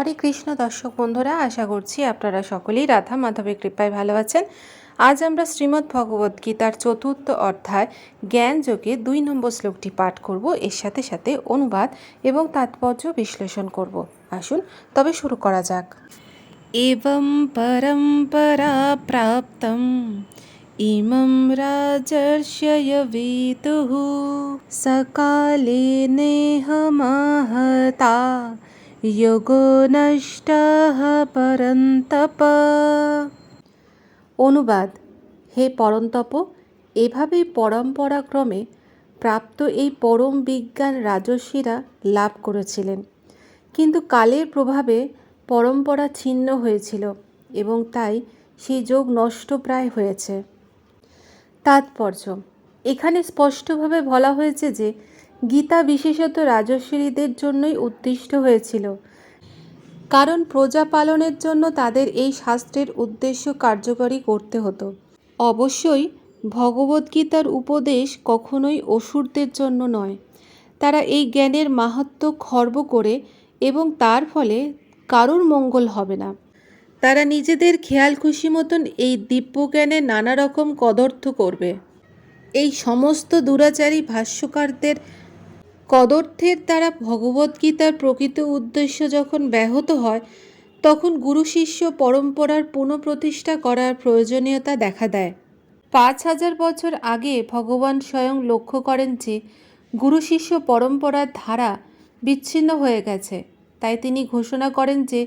হরে কৃষ্ণ দর্শক বন্ধুরা, আশা করছি আপনারা সকলেই রাধা মাধবের কৃপায় ভালো আছেন। আজ আমরা শ্রীমদ্ ভগবদ্ গীতার চতুর্থ অধ্যায়, জ্ঞান যোগে দুই নম্বর শ্লোকটি পাঠ করব। এর সাথে সাথে অনুবাদ এবং তাৎপর্য বিশ্লেষণ করব। আসুন, তবে শুরু করা যাক। এবং পরম্পরা প্রাপ্তম ইমম রাজর্ষয় বিতুঃ সকালে নেহ মাহতা যোগো নষ্ট পরন্তপ অনুবাদ, হে পরন্তপ এভাবেই পরম্পরাক্রমে প্রাপ্ত এই পরম বিজ্ঞান রাজস্বীরা লাভ করেছিলেন। কিন্তু কালের প্রভাবে পরম্পরা ছিন্ন হয়েছিল এবং তাই সেই যোগ নষ্ট প্রায় হয়েছে। তাৎপর্য, এখানে স্পষ্টভাবে বলা হয়েছে যে গীতা বিশেষত রাজস্বীদের জন্যই উদ্দিষ্ট হয়েছিল। কারণ প্রজা পালনের জন্য তাদের এই শাস্ত্রের উদ্দেশ্য কার্যকরী করতে হতো। অবশ্যই ভগবদ্গীতার উপদেশ কখনোই অসুরদের জন্য নয়। তারা এই জ্ঞানের মাহাত্ম খর্ব করে এবং তার ফলে কারোর মঙ্গল হবে না। তারা নিজেদের খেয়াল খুশি মতন এই দিব্যজ্ঞানের নানা রকম কদর্থ করবে। এই সমস্ত দুরাচারী ভাষ্যকারদের কদর্থের দ্বারা ভগবদ্গীতার প্রকৃত উদ্দেশ্য যখন ব্যাহত হয়, তখন গুরু শিষ্য পরম্পরার পুনঃপ্রতিষ্ঠা করার প্রয়োজনীয়তা দেখা দেয়। পাঁচ হাজার বছর আগে ভগবান স্বয়ং লক্ষ্য করেন যে, গুরু শিষ্য পরম্পরার ধারা বিচ্ছিন্ন হয়ে গেছে। তাই তিনি ঘোষণা করেন যে,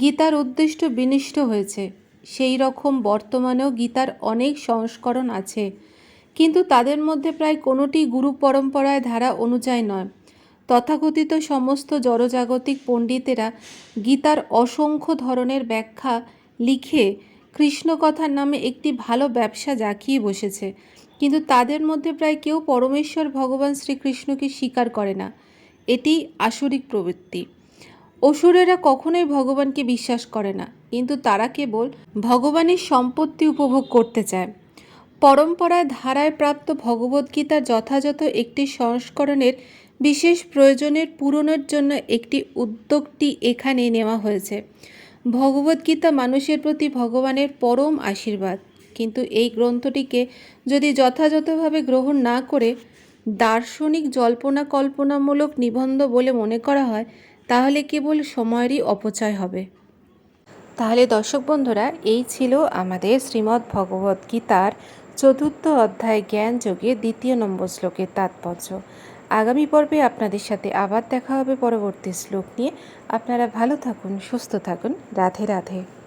গীতার উদ্দেশ্য বিনিষ্ট হয়েছে। সেই রকম বর্তমানেও গীতার অনেক সংস্করণ আছে। কিন্তু তাদের মধ্যে প্রায় কোনোটি গুরু পরম্পরায় ধারা অনুযায়ী নয়। তথাকথিত সমস্ত জড়জাগতিক পণ্ডিতেরা গীতার অসংখ্য ধরনের ব্যাখ্যা লিখে কৃষ্ণকথার নামে একটি ভালো ব্যবসা জাকিয়ে বসেছে। কিন্তু তাদের মধ্যে প্রায় কেউ পরমেশ্বর ভগবান শ্রীকৃষ্ণকে স্বীকার করে না। এটি আসরিক প্রবৃত্তি। অসুরেরা কখনোই ভগবানকে বিশ্বাস করে না, কিন্তু তারা কেবল ভগবানের সম্পত্তি উপভোগ করতে চায়। পরম্পরায় ধারায় প্রাপ্ত ভগবদ্গীতার যথাযথ একটি সংস্করণের বিশেষ প্রয়োজনের পূরণের জন্য একটি উদ্যোগটি এখানে নেওয়া হয়েছে। ভগবদ্গীতা মানুষের প্রতি ভগবানের পরম আশীর্বাদ। কিন্তু এই গ্রন্থটিকে যদি যথাযথভাবে গ্রহণ না করে দার্শনিক জল্পনা কল্পনামূলক নিবন্ধ বলে মনে করা হয়, তাহলে কেবল সময়েরই অপচয় হবে। তাহলে দর্শক বন্ধুরা, এই ছিল আমাদের শ্রীমদ্ ভগবদ্গীতার চতুর্থ অধ্যায় জ্ঞান যোগে দ্বিতীয় নম্বর শ্লোকের তাৎপর্য। আগামী পর্বে আপনাদের সাথে আবার দেখা হবে পরবর্তী শ্লোক নিয়ে। আপনারা ভালো থাকুন, সুস্থ থাকুন। রাধে রাধে।